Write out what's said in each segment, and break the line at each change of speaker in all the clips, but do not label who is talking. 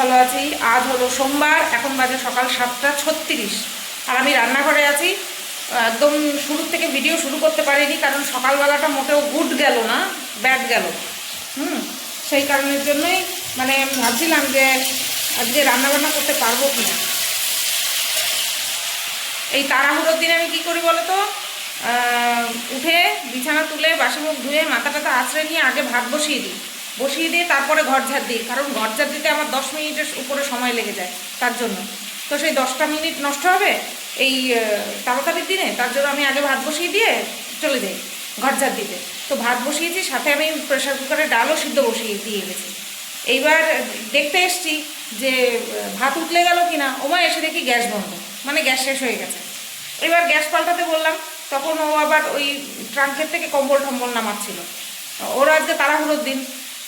ভালো আছি। আজ হলো সোমবার, এখন বাজে সকাল সাতটা ছত্রিশ। আর আমি রান্নাঘরে আছি। একদম শুরু থেকে ভিডিও শুরু করতে পারিনি, কারণ সকালবেলাটা মোটেও গুড গেল না ব্যাড গেল। হুম, সেই কারণের জন্যই মানে ভাবছিলাম যে আজকে রান্নাবান্না করতে পারব কি না এই তাড়াহুড়োর দিনে আমি কি করি বলো তো উঠে বিছানা তুলে বাসি মুখ ধুয়ে মাথা টাথা আশ্রয় নিয়ে আগে ভাত বসিয়ে দিই। বসিয়ে দিয়ে তারপরে ঘর ঝাড় দিই, কারণ ঘর ঝাড় দিতে আমার দশ মিনিটের উপরে সময় লেগে যায় তার জন্য। তো সেই দশটা মিনিট নষ্ট হবে এই তাড়াতাড়ির দিনে, তার জন্য আমি আগে ভাত বসিয়ে দিয়ে চলে যাই ঘর ঝাড় দিতে। তো ভাত বসিয়েছি, সাথে আমি প্রেশার কুকারে ডালও সিদ্ধ বসিয়ে দিয়ে গেছি। এইবার দেখতে এসছি যে ভাত উঠলে গেল কিনা ওমা এসে দেখি গ্যাস বন্ধ মানে গ্যাস শেষ হয়ে গেছে। এবার গ্যাস পাল্টাতে বললাম, তখন ও আবার ওই ট্রাঙ্কের থেকে কম্বল টম্বল নামাচ্ছিল। ওর আজকে তাড়াহুড়োর দিন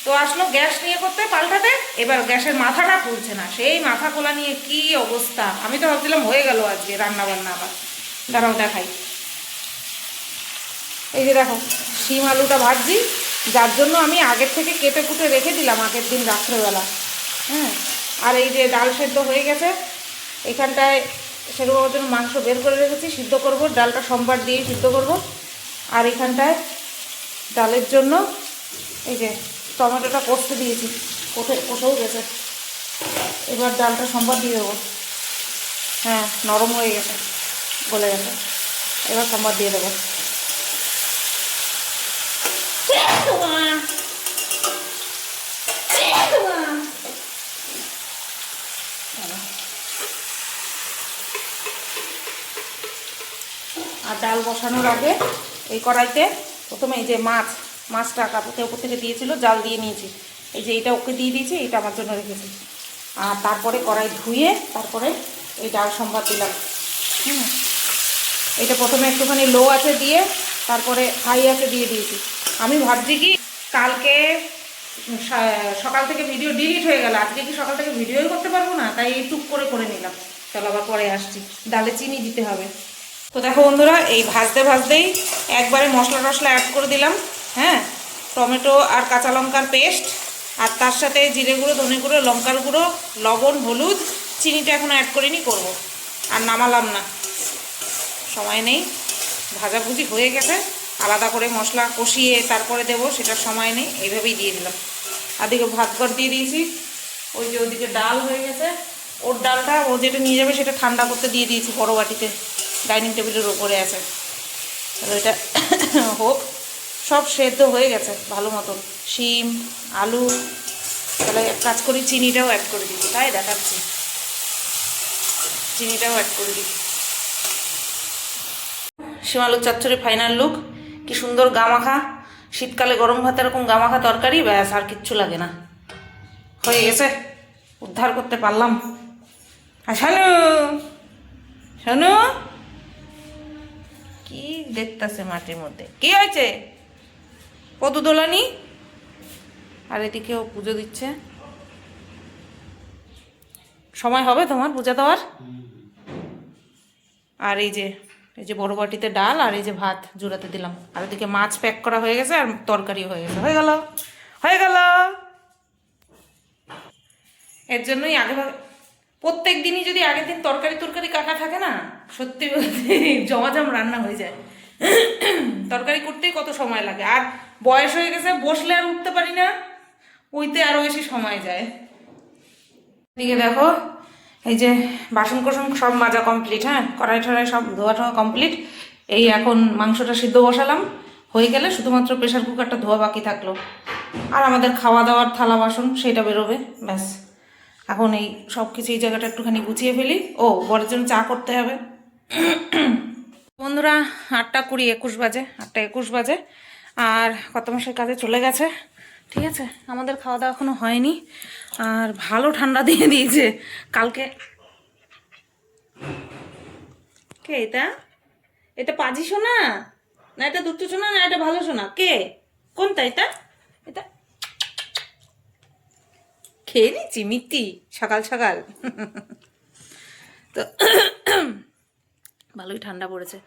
তো আসলো গ্যাস নিয়ে করতে, পাল্টাতে, এবার গ্যাসের মাথাটা খুলছে না। সেই মাথা খোলা নিয়ে কি অবস্থা? আমি তো ভাবছিলাম হয়ে গেল আজকে রান্না বান্না আবার। দাঁড়াও দেখাই। এই যে দেখো, শিম আলুটা ভাজছি, যার জন্য আমি আগের থেকে কেটে কুটে রেখে দিলাম আগের দিন রাত্রেবেলা। হ্যাঁ আর এই যে ডাল সেদ্ধ হয়ে গেছে, এখানটায় সেরকম জন্য মাংস বের করে রেখেছি, সিদ্ধ করব, ডালটা সোমবার দিয়ে সিদ্ধ করব। আর এখানটায় ডালের জন্য এই যে টমেটোটা কষতে দিয়েছি। কষে কষেও গেছে। এবার ডালটা সোমবার দিয়ে দেবো। হ্যাঁ নরম হয়ে গেছে। গলে গেছে। এবার সোমবার দিয়ে দেবো। আর ডাল বসানোর আগে এই কড়াইতে প্রথমে এই যে মাছ মাছটা কাপড়তে উপর থেকে দিয়েছিল, জাল দিয়ে নিয়েছি। এই যে এটা ওকে দিয়ে দিয়েছি, এটা আমার জন্য রেখেছি। আর তারপরে কড়াই ধুয়ে তারপরে এই ডাল সম্বাদ দিলাম। হুম। এটা প্রথমে একটুখানি লো আছে দিয়ে তারপরে হাই আছে দিয়ে দিয়েছি। আমি ভাবছি কি, কালকে সকাল থেকে ভিডিও ডিলিট হয়ে গেল। আজকে কি সকাল থেকে ভিডিওই করতে পারব না? তাই টুক করে করে নিলাম। চলো আবার পরে আসছি। ডালে চিনি দিতে হবে। তো দেখো বন্ধুরা, এই ভাজতে ভাজতেই একবারে মশলা টশলা অ্যাড করে দিলাম। হ্যাঁ টমেটো আর কাঁচা লঙ্কার পেস্ট, আর তার সাথে জিরে গুঁড়ো, ধনে গুঁড়ো, লঙ্কার গুঁড়ো, লবণ, হলুদ, চিনিটা এখন অ্যাড করিনি, করব। আর নামালাম না। সময় নেই, ভাজাভুজি হয়ে গেছে, আলাদা করে মশলা কষিয়ে তারপরে দেবো, সেটার সময় নেই, এইভাবেই দিয়ে দিলাম। আর দিকে ভাত ঘর দিয়ে দিয়েছি, ওই যে ওদিকে ডাল হয়ে গেছে, ওর ডালটা ও যেটা নিয়ে যাবে সেটা ঠান্ডা করতে দিয়ে দিয়েছি, বড় বাটিতে, ডাইনিং টেবিলের ওপরে আছে। তাহলে ওইটা হোক। সব সেদ্ধ হয়ে গেছে, ভালো মতন। শিম, আলু, তাহলে এক কাজ করি, চিনিটাও অ্যাড করে দিচ্ছি। তাই দেখাচ্ছি। চিনিটাও অ্যাড করে দিচ্ছি। শিমালু চচ্চড়ি ফাইনাল লুক কি সুন্দর গামাখা। শীতকালে গরম ভাত এরকম গামাখা তরকারি, ব্যাস, আর কিচ্ছু লাগে না। হয়ে গেছে। উদ্ধার করতে পারলাম। আর শানু! শানু! কি দেখতেছে মাটির মধ্যে? কি হয়েছে? পদু দোলানি। আর এদিকেও পুজো দিচ্ছে। সময় হবে তোমার পূজা দেওয়ার? আর এই যে এই যে বড় বাটিতে ডাল আর এই যে ভাত জুড়াতে দিলাম। আর এদিকে মাছ প্যাক করা হয়ে গেছে আর তরকারি হয়ে গেছে। হয়ে গেল? হয়ে গেল? এর জন্যই আগে প্রত্যেক দিনই যদি আগের দিন তরকারি তরকারি কাটা থাকে না, সত্যি বলতে জমাজম রান্না হয়ে যায়। তরকারি করতেই কত সময় লাগে। আর বয়স হয়ে গেছে, বসলে আর উঠতে পারি না। উইতে আরও বেশি সময় যায়। এদিকে দেখো, এই যে বাসন কোসন সব মাজা কমপ্লিট হ্যাঁ? কড়াই ঠড়াই সব ধোয়া টোয়া কমপ্লিট। এই এখন মাংসটা সিদ্ধ বসালাম। হয়ে গেলে শুধুমাত্র প্রেশার কুকারটা ধোয়া বাকি থাকল। আর আমাদের খাওয়া দাওয়ার থালা বাসন সেটা বেরোবে, ব্যাস। এখন এই সব কিছু এই জায়গাটা একটুখানি গুছিয়ে ফেলি। ও, বরের জন্য চা করতে হবে। বন্ধুরা, আটটা কুড়ি একুশ বাজে, আটটা একুশ বাজে। আর কত মাসের কাজে চলে গেছে। ঠিক আছে? আমাদের খাওয়া দাওয়া এখনও হয়নি। আর ভালো ঠান্ডা দিয়ে দিয়েছে। কালকে কে এটা? এটা পাজি শোনা না এটা দুটো শোনা না এটা ভালো শোনা কে? কোনটা এটা? এটা খেয়ে নিচ্ছি মিত্তি সকাল সকাল। তো ভালোই ঠান্ডা পড়েছে।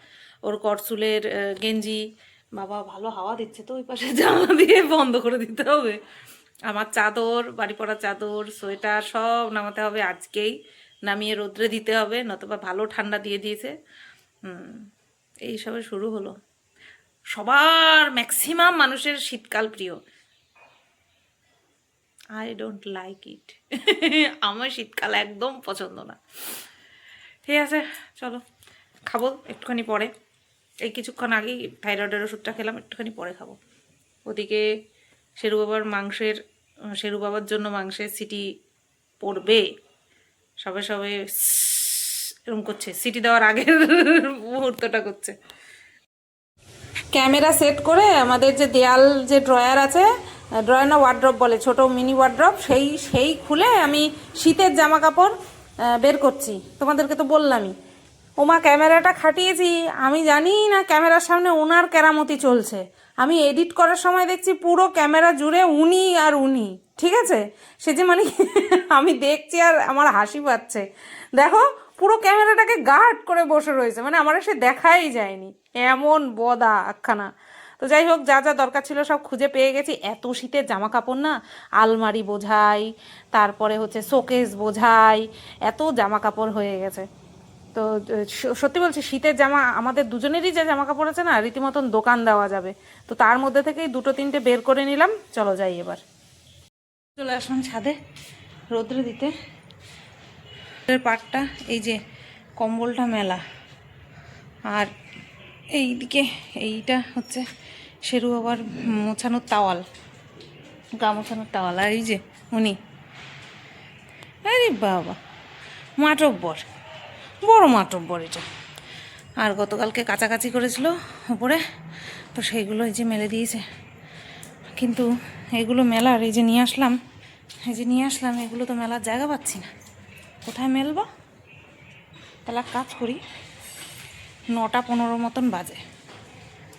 ওর করচুলের আহ, গেঞ্জি বাবা ভালো হাওয়া দিচ্ছে তো ওই পাশে জানলা দিয়ে বন্ধ করে দিতে হবে। আমার চাদর, বাড়ি পড়া চাদর, সোয়েটার সব নামাতে হবে আজকেই। নামিয়ে রোদ্রে দিতে হবে, নতুবা ভালো ঠান্ডা দিয়ে দিয়েছে। হুম এইসবে শুরু হলো। সবার ম্যাক্সিমাম মানুষের শীতকাল প্রিয়। আই ডোন্ট লাইক ইট আমার শীতকাল একদম পছন্দ না। ঠিক আছে, চলো, খাব একটুখানি পরে। এই কিছুক্ষণ আগেই থাইরয়েডের ওষুধটা খেলাম, একটুখানি পরে খাব। ওদিকে শেরু বাবার মাংসের, শেরু বাবার জন্য মাংসের সিটি পড়বে। সবে সবে এরকম করছে সিটি দেওয়ার আগের মুহূর্তটা করছে। ক্যামেরা সেট করে আমাদের যে দেয়াল যে ড্রয়ার আছে, ড্রয়ার না ওয়ার্ড্রপ বলে, ছোট মিনি ওয়ার্ড্রপ সেই সেই খুলে আমি শীতের জামা কাপড় বের করছি। তোমাদেরকে তো বললামই। ওমা, ক্যামেরাটা খাটিয়েছি। আমি জানি না ক্যামেরার সামনে ওনার কেরামতি চলছে। আমি এডিট করার সময় দেখছি পুরো ক্যামেরা জুড়ে উনি আর উনি। ঠিক আছে? সে যে মানে আমি দেখছি আর আমার হাসি পাচ্ছে। দেখো, পুরো ক্যামেরাটাকে গার্ড করে বসে রয়েছে। মানে আমার সে দেখাই যায়নি। এমন বদা একখানা তো যাই হোক, যা যা দরকার ছিল সব খুঁজে পেয়ে গেছি। এত শীতের জামা কাপড় না? আলমারি বোঝাই, তারপরে হচ্ছে শোকেস বোঝাই, এত জামা কাপড় হয়ে গেছে। তো সত্যি বলছি, শীতের জামা, আমাদের দুজনেরই যে জামা কাপড় আছে না, রীতিমতন দোকান দেওয়া যাবে। তো তার মধ্যে থেকেই দুটো, তিনটে বের করে নিলাম, চলো যাই এবার। চলে আসলাম ছাদে, রোদ্রে দিতে। পাটটা, এই যে কম্বলটা মেলা। আর এইদিকে, এইটা হচ্ছে শেরু বাবার মোছানোর তাওয়াল, গা মোছানোর তাওয়াল। আর এই যে উনি, আরে বাবা মাটব্বর বড় মাটব্বর এটা। আর গতকালকে কাছাকাছি করেছিল উপরে, তো সেইগুলো এই যে মেলে দিয়েছে। কিন্তু এগুলো মেলার, এই যে নিয়ে আসলাম, এই যে নিয়ে আসলাম, এগুলো তো মেলার জায়গা পাচ্ছি না। কোথায় মেলবো? তাহলে কাজ করি, নটা পনেরো মতন বাজে।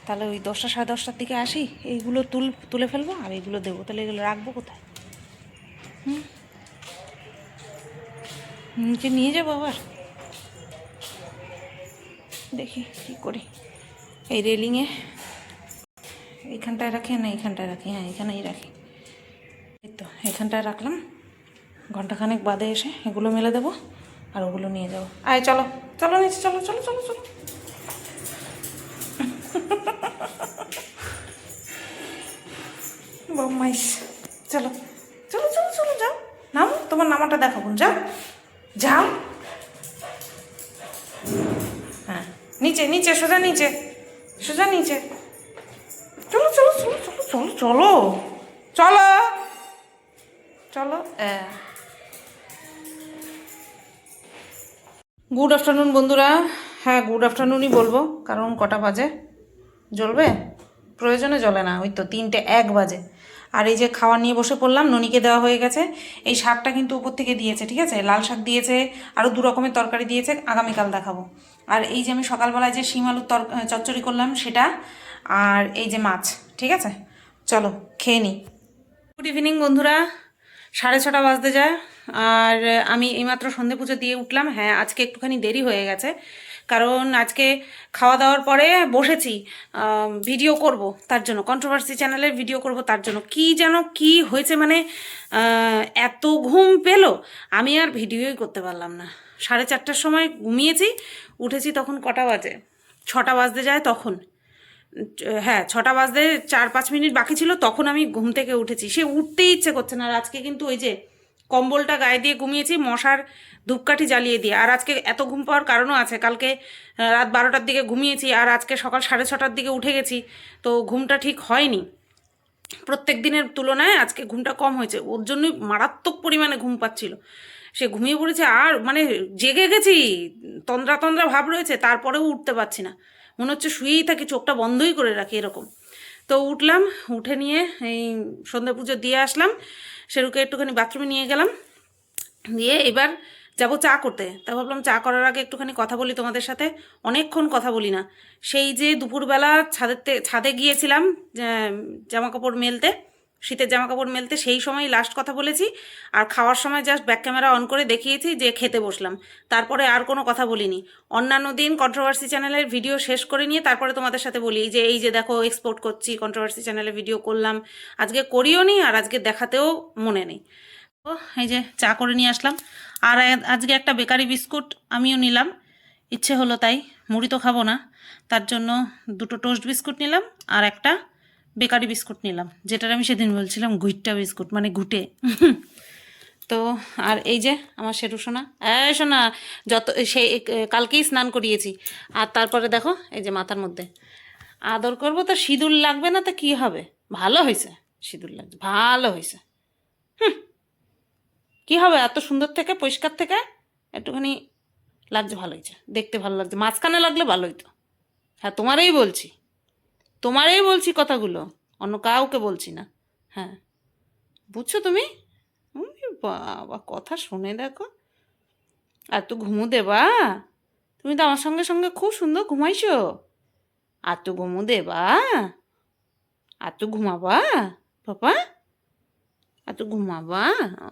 তাহলে ওই দশটা সাড়ে দশটার দিকে আসি, এইগুলো তুল তুলে ফেলব আর এইগুলো দেবো। তাহলে এগুলো রাখব কোথায়? হুম? নিচে নিয়ে যাব আবার? দেখি কী করি। এই রেলিংয়ে এইখানটায় রাখি, না এইখানটায় রাখি হ্যাঁ এখানেই রাখি। এই তো এখানটায় রাখলাম। ঘন্টাখানেক বাদে এসে এগুলো মেলে দেবো আর ওগুলো নিয়ে যাব। আয়, চলো চলো নিচে, চলো চলো চলো চলো। চলো চলো চলো চলো, যাও। নাম, তোমার নামাটা দেখাবো, যাও। যাও। নিচে নিচে সোজা নিচে সোজা নিচে। চলো চলো চলো চলো চলো চলো চলো চলো। গুড আফটারনুন বন্ধুরা। হ্যাঁ গুড আফটারনুনই বলব কারণ কটা বাজে? জ্বলবে? প্রয়োজনে জ্বলে না ওই তো তিনটে এক বাজে। আর এই যে খাওয়া নিয়ে বসে পড়লাম ননিকে দেওয়া হয়ে গেছে। এই শাকটা কিন্তু উপর থেকে দিয়েছে ঠিক আছে? লাল শাক দিয়েছে আরও দু রকমের তরকারি দিয়েছে আগামীকাল দেখাবো। আর এই যে আমি সকালবেলায় যে শিম আলুর তর চচ্চড়ি করলাম সেটা, আর এই যে মাছ, ঠিক আছে? চলো, খেয়ে নিই গুড ইভিনিং বন্ধুরা। সাড়ে ছটা বাজতে যায়, আর আমি এইমাত্র সন্ধে পুজো দিয়ে উঠলাম। হ্যাঁ আজকে একটুখানি দেরি হয়ে গেছে। কারণ আজকে খাওয়া দাওয়ার পরে বসেছি ভিডিও করব তার জন্য কন্ট্রোভার্সি চ্যানেলের ভিডিও করব তার জন্য। কি যেন, কি হয়েছে মানে এত ঘুম পেল, আমি আর ভিডিওই করতে পারলাম না। সাড়ে চারটার সময় ঘুমিয়েছি, উঠেছি তখন কটা বাজে? ছটা বাজতে যায় তখন। হ্যাঁ ছটা বাজতে চার পাঁচ মিনিট বাকি ছিল, তখন আমি ঘুম থেকে উঠেছি। সে উঠতেই ইচ্ছে করছে না আর আজকে কিন্তু ওই যে কম্বলটা গায়ে দিয়ে ঘুমিয়েছি, মশার ধূপকাঠি জ্বালিয়ে দিয়ে। আর আজকে এত ঘুম পাওয়ার কারণও আছে। কালকে রাত বারোটার দিকে ঘুমিয়েছি আর আজকে সকাল সাড়ে ছটার দিকে উঠে গেছি, তো ঘুমটা ঠিক হয়নি। প্রত্যেক দিনের তুলনায় আজকে ঘুমটা কম হয়েছে। ওর জন্যই মারাত্মক পরিমাণে ঘুম পাচ্ছিল। সে ঘুমিয়ে পড়েছে আর মানে জেগে গেছি, তন্দ্রা তন্দ্রা ভাব রয়েছে, তারপরেও উঠতে পারছি না। মনে হচ্ছে শুয়েই থাকি, চোখটা বন্ধই করে রাখি এরকম। তো উঠলাম, উঠে নিয়ে এই সন্ধ্যা পুজো দিয়ে আসলাম। সেরুকে একটুখানি বাথরুমে নিয়ে গেলাম। দিয়ে এবার যাব চা করতে। তা ভাবলাম চা করার আগে একটুখানি কথা বলি তোমাদের সাথে। অনেকক্ষণ কথা বলি না। সেই যে দুপুরবেলা ছাদেরতে ছাদে গিয়েছিলাম জামা কাপড় মেলতে শীতের জামা কাপড় মেলতে সেই সময় লাস্ট কথা বলেছি। আর খাওয়ার সময় জাস্ট ব্যাক ক্যামেরা অন করে দেখিয়েছি যে খেতে বসলাম। তারপরে আর কোনো কথা বলিনি। অন্যান্য দিন কন্ট্রোভার্সি চ্যানেলের ভিডিও শেষ করে নিয়ে তারপরে তোমাদের সাথে বলি যে, এই যে দেখো এক্সপোর্ট করছি কন্ট্রোভার্সি চ্যানেলে ভিডিও করলাম। আজকে করিও নি আর আজকে দেখাতেও মনে নেই। তো এই যে চা করে নিয়ে আসলাম। আর আজকে একটা বেকারি বিস্কুট আমিও নিলাম। ইচ্ছে হলো তাই, মুড়ি তো খাব না। তার জন্য দুটো টোস্ট বিস্কুট নিলাম আর একটা বেকারি বিস্কুট নিলাম, যেটার আমি সেদিন বলছিলাম গুইট্টা বিস্কুট মানে ঘুটে তো, আর এই যে আমার শেরু সোনা, এই সোনা, যত সেই কালকেই স্নান করিয়েছি। আর তারপরে দেখো, এই যে মাথার মধ্যে। আদর করব তো সিঁদুর লাগবে না তো কি হবে? ভালো হয়েছে সিঁদুর লাগছে, ভালো হয়েছে কি হবে এত সুন্দর থেকে, পরিষ্কার থেকে? একটুখানি লাগছে ভালো হয়েছে দেখতে ভালো লাগছে, মাঝখানে লাগলে ভালো হইতো হ্যাঁ তোমারই বলছি। তোমারই বলছি কথাগুলো, অন্য কাউকে বলছি না। হ্যাঁ। বুঝছ তুমি? বাবা, কথা শুনে দেখো। আর তো ঘুমু দেবা তুমি তো আমার সঙ্গে সঙ্গে খুব সুন্দর ঘুমাইছো। আর তো ঘুমু দেবা আর তো ঘুমাবা পাপা। আর তো ঘুমাবা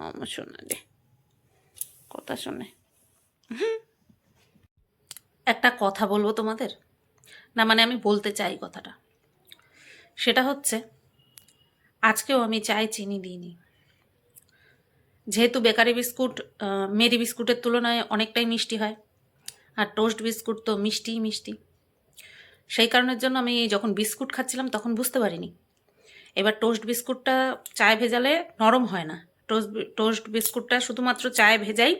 আমার শোনা রে কথা শোনে। একটা কথা বলব তোমাদের? না মানে আমি বলতে চাই কথাটা। সেটা হচ্ছে, আজকেও আমি চায় চিনি দিইনি। যেহেতু বেকারি বিস্কুট মেরি বিস্কুটের তুলনায় অনেকটাই মিষ্টি হয়, আর টোস্ট বিস্কুট তো মিষ্টিই মিষ্টি। সেই কারণের জন্য আমি যখন বিস্কুট খাচ্ছিলাম তখন বুঝতে পারিনি। এবার টোস্ট বিস্কুটটা চায় ভেজালে নরম হয় না। টোস্ট টোস্ট বিস্কুটটা শুধুমাত্র চায়ে ভেজাই,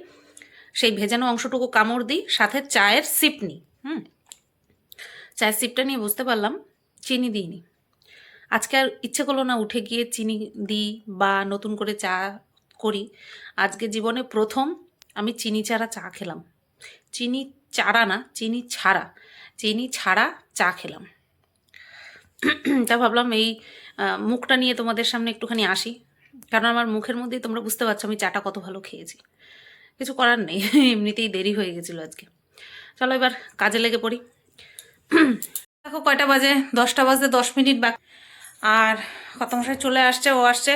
সেই ভেজানো অংশটুকু কামড় দিই, সাথে চায়ের সিপ নিই, হুম? চায়ের সিপটা নিয়ে বুঝতে পারলাম, চিনি দিইনি। আজকে আর ইচ্ছে করল না উঠে গিয়ে চিনি দিই বা নতুন করে চা করি। আজকে জীবনে প্রথম আমি চিনি ছাড়া চা খেলাম। চিনি চারা না, চিনি ছাড়া। চিনি ছাড়া চা খেলাম। তা ভাবলাম এই মুখটা নিয়ে তোমাদের সামনে একটুখানি আসি। কারণ আমার মুখের মধ্যেই তোমরা বুঝতে পারছ আমি চাটা কত ভালো খেয়েছি। কিছু করার নেই, এমনিতেই দেরি হয়ে গেছিল আজকে। চলো এবার কাজে লেগে পড়ি। দেখো কয়টা বাজে? দশটা বাজতে দশ মিনিট বাকি। আর কত মশাই চলে আসছে, ও আসছে।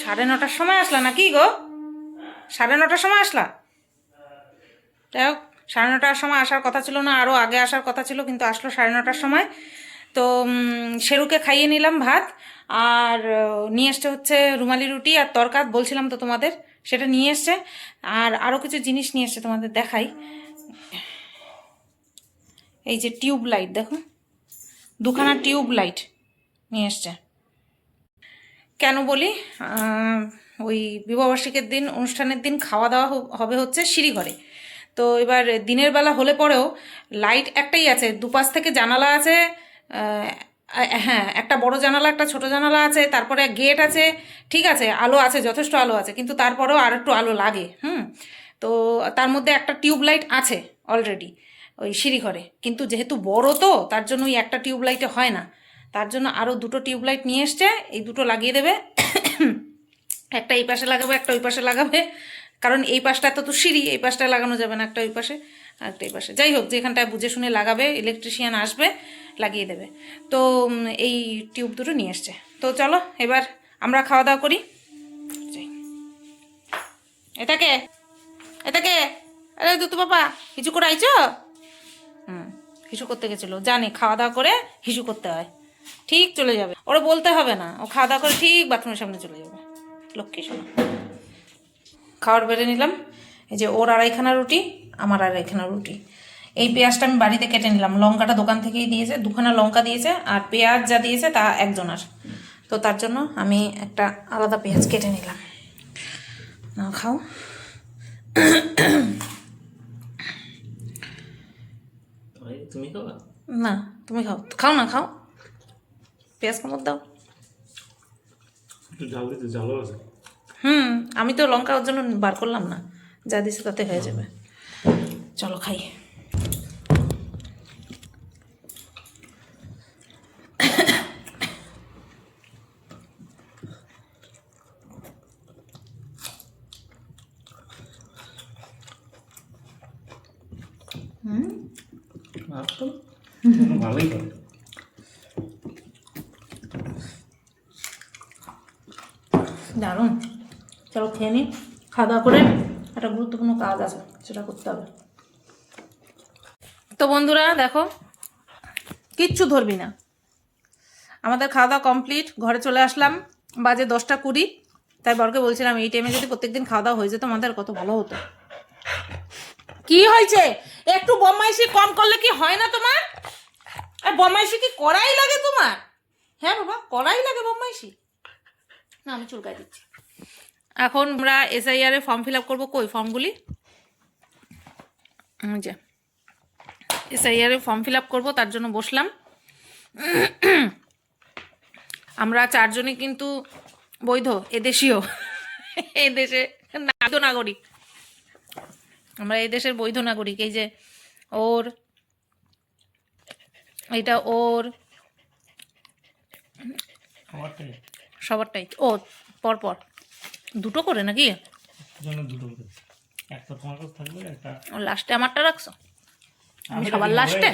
সাড়ে নটার সময় আসলা নাকি গো? সাড়ে নটার সময় আসলা? যাই হোক, সাড়ে নটার সময় আসার কথা ছিল না আরও আগে আসার কথা ছিল, কিন্তু আসলো সাড়ে নটার সময়। তো শেরুকে খাইয়ে নিলাম ভাত, আর নিয়ে এসছে হচ্ছে রুমালি রুটি আর তরকার বলছিলাম তো তোমাদের, সেটা নিয়ে এসছে। আর আরও কিছু জিনিস নিয়ে এসছে তোমাদের দেখাই। এই যে টিউব লাইট দেখো। দুখানা টিউব লাইট নিয়ে এসছে। কেন বলি? ওই বিবাহবার্ষিকের দিন, অনুষ্ঠানের দিন খাওয়া দাওয়া হবে হচ্ছে সিঁড়িঘরে। তো এবার দিনের বেলা হলে পরেও লাইট একটাই আছে, দুপাশ থেকে জানালা আছে হ্যাঁ একটা বড় জানালা, একটা ছোট জানালা আছে, তারপরে গেট আছে, ঠিক আছে, আলো আছে, যথেষ্ট আলো আছে, কিন্তু তারপরেও আর একটু আলো লাগে, হুম? তো তার মধ্যে একটা টিউব লাইট আছে অলরেডি, ওই সিঁড়িঘরে। কিন্তু যেহেতু বড় তো, তার জন্য ওই একটা টিউব লাইটে হয় না। তার জন্য আরও দুটো টিউব লাইট নিয়ে এসছে, এই দুটো লাগিয়ে দেবে। একটা এই পাশে লাগাবে, একটা ওই পাশে লাগাবে। কারণ এই পাশটা তো সিঁড়ি, এই পাশটায় লাগানো যাবে না, একটা ওই পাশে, আর একটা এই পাশে। যাই হোক যেখানটায় বুঝে শুনে লাগাবে ইলেকট্রিশিয়ান আসবে, লাগিয়ে দেবে। তো এই টিউব দুটো নিয়ে এসছে। তো চলো, এবার আমরা খাওয়া দাওয়া করি। এটাকে এটাকে আরে দুতু বাবা কিছু করে আইছো? হুম হিসু করতে গেছিল, জানি, খাওয়া দাওয়া করে হিসু করতে হয়। ঠিক চলে যাবে। ওরা বলতে হবে না। ও খাওয়া দাওয়া করে ঠিক বাথরুমের সামনে চলে যাবে। লক্ষ্মী শোনা খাবার বেড়ে নিলাম। এই যে ওর আড়াইখানা রুটি আমার আড়াইখানা রুটি। এই পেঁয়াজটা আমি বাড়িতে কেটে নিলাম। লঙ্কাটা দোকান থেকেই দিয়েছে দুখানা লঙ্কা দিয়েছে আর পেঁয়াজ যা দিয়েছে তা একজনের। তো তার জন্য আমি একটা আলাদা পেঁয়াজ কেটে নিলাম। না খাও।
তুমি খাবা?
না তুমি খাও। খাও না খাও। পেঁয়াজ কামড় দাও।
ঝাল দিতে ঝালও আছে।
হুম আমি তো লঙ্কা ওর জন্য বার করলাম না। যা দিছে তাতে হয়ে যাবে। চলো খাই।
তো। ভালোই করে
দারুণ চলো খেয়ে নিই খাওয়া দাওয়া করে একটা গুরুত্বপূর্ণ কাজ আছে, সেটা করতে হবে। তো বন্ধুরা, দেখো, কিচ্ছু ধরবি না। আমাদের খাওয়া দাওয়া কমপ্লিট ঘরে চলে আসলাম, বাজে দশটা কুড়ি। তাই বরকে বলছিলাম, এই টাইমে যদি প্রত্যেকদিন খাওয়া দাওয়া হয়ে যেত, আমাদের কত ভালো হতো। কি হয়েছে? একটু বদমাইশি কম করলে কি হয় না তোমার? আর বদমাইশি কি করাই লাগে তোমার? হ্যাঁ বাবা, করাই লাগে বদমাইশি। না, আমি চুলকাই দিচ্ছি। এখন আমরা এসআইআর এ ফর্ম ফিল আপ করব কই ফর্মগুলি যে এসআইআর এ ফর্ম ফিল আপ করব তার জন্য বসলাম। আমরা চারজনই কিন্তু বৈধ এদেশীয় এদেশে বৈধ নাগরিক আমরা এই দেশের বৈধ নাগরিক এই যে ওর এটা ওর সবারটাই ও পরপর। দুটো করে নাকি?
জন্য দুটো করে। একটা তোমার কাছে থাকবে একটা
ও লাস্টে আমারটা রাখছো? আমি সবার লাস্টে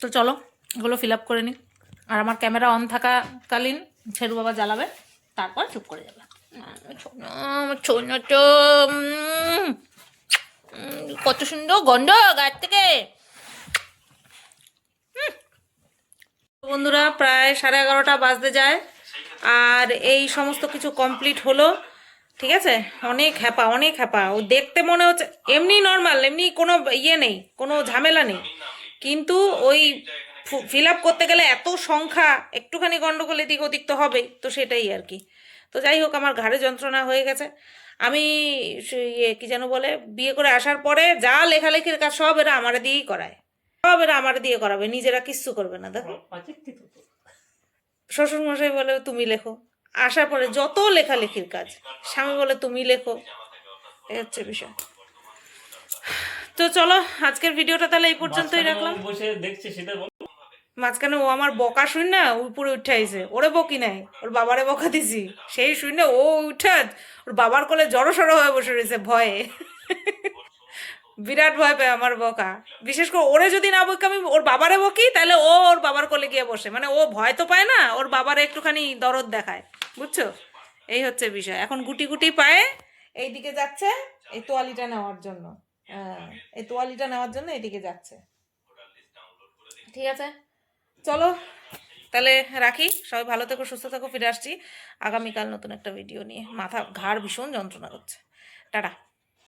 তো চলো এগুলো ফিল আপ করে নিই আর আমার ক্যামেরা অন থাকাকালীন ছেড়ু বাবা জ্বালাবে তারপর চুপ করে যাবে। কত সুন্দর গন্ধ গাছ থেকে। বন্ধুরা প্রায় সাড়ে এগারোটা বাজতে যায়। আর এই সমস্ত কিছু কমপ্লিট হলো, ঠিক আছে? অনেক হ্যাপা অনেক হ্যাপা। ও দেখতে মনে হচ্ছে, এমনি নর্মাল এমনি কোনো ইয়ে নেই, কোনো ঝামেলা নেই। কিন্তু ওই ফিল আপ করতে গেলে এত সংখ্যা, একটুখানি গন্ডগোল এদিক ওদিক তো হবেই, তো সেটাই আর কি। তো যাই হোক, আমার ঘাড়ে যন্ত্রণা হয়ে গেছে। আমি ইয়ে কি যেন বলে, বিয়ে করে আসার পরে যা লেখালেখির কাজ সব এরা আমার দিয়েই করায়। সব এরা আমার দিয়ে করাবে, নিজেরা কিচ্ছু করবে না, দেখো। শ্বশুর মশাই বলে তুমি লেখো। আসার পরে যত লেখালেখির কাজ স্বামী বলে তুমি লেখো। এই হচ্ছে বিষয়। তো চলো আজকের ভিডিওটা তাহলে এই পর্যন্তই রাখলাম। মাঝখানে ও আমার বকা শুন না উপরে উঠে আইছে। ওরে বকি নাই ওর বাবারে বকা দিছি। সেই শুনে ও উঠে ওর বাবার কোলে জড়ো সড়ো হয়ে বসে রয়েছে ভয়ে। বিরাট ভয় পায় আমার বকা। বিশেষ করে ওরে যদি না বকি, আমি ওর বাবারে বকি, তাহলে ও ওর বাবার কোলে গিয়ে বসে। মানে ও ভয় তো পায় না, ওর বাবারে একটুখানি দরদ দেখায়। বুঝছ? এই হচ্ছে বিষয়। এখন গুটি গুটি পায়ে এই দিকে যাচ্ছে, এই তোয়ালিটা নেওয়ার জন্য। হ্যাঁ এই তোয়ালিটা নেওয়ার জন্য এদিকে যাচ্ছে। ঠিক আছে? চলো, তাহলে রাখি। সবাই ভালো থেকো, সুস্থ থেকো, ফিরে আসছি আগামীকাল নতুন একটা ভিডিও নিয়ে। মাথা ঘাড় ভীষণ যন্ত্রণা করছে। টাটা।